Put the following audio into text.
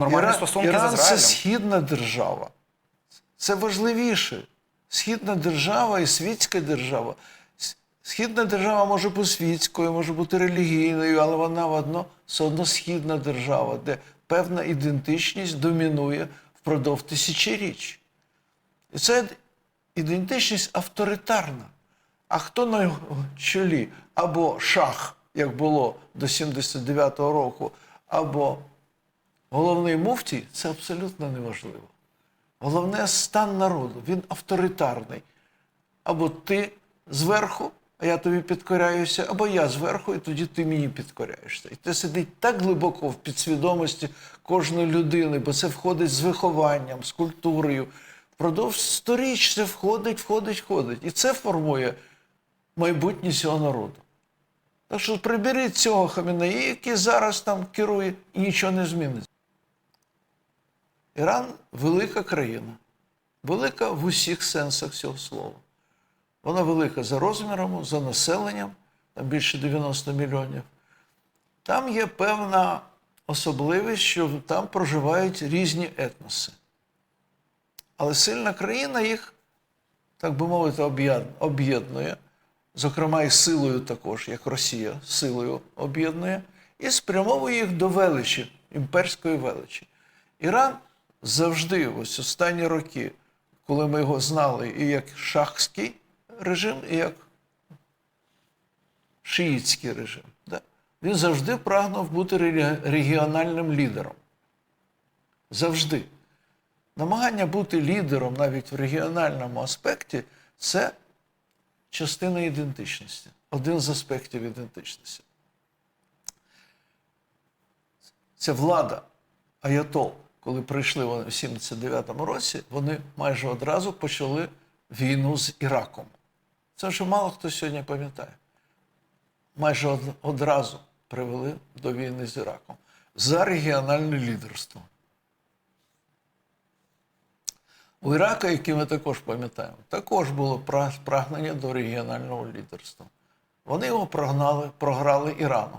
Нормальні Іран, стосунки з Іран це східна держава. Це важливіше. Східна держава і світська держава. Східна держава може бути світською, може бути релігійною, але вона одно, все одно східна держава, де певна ідентичність домінує впродовж тисячоріч. І це ідентичність авторитарна. А хто на його чолі? Або шах, як було до 79-го року, або головний муфтій це абсолютно неважливо. Головне стан народу, він авторитарний. Або ти зверху, а я тобі підкоряюся, або я зверху, і тоді ти мені підкоряєшся. І це сидить так глибоко в підсвідомості кожної людини, бо це входить з вихованням, з культурою. Впродовж сторіч це входить, входить, входить. І це формує майбутнє цього народу. Так що приберіть цього Хамінеї, який зараз там керує, і нічого не зміниться. Іран велика країна, велика в усіх сенсах цього слова. Вона велика за розміром, за населенням, там більше 90 мільйонів. Там є певна особливість, що там проживають різні етноси. Але сильна країна їх, так би мовити, об'єднує, зокрема і силою також, як Росія силою об'єднує, і спрямовує їх до величі, імперської величі. Іран завжди, ось останні роки, коли ми його знали і як шахський режим, і як шиїтський режим, да? він завжди прагнув бути регіональним лідером. Завжди. Намагання бути лідером навіть в регіональному аспекті це частина ідентичності, один з аспектів ідентичності. Це влада Аятол, коли прийшли вони в 79-му році, вони майже одразу почали війну з Іраком. Це вже мало хто сьогодні пам'ятає. Майже од- одразу привели до війни з Іраком за регіональне лідерство. У Ірака, який ми також пам'ятаємо, також було прагнення до регіонального лідерства. Вони його прогнали, програли Ірану.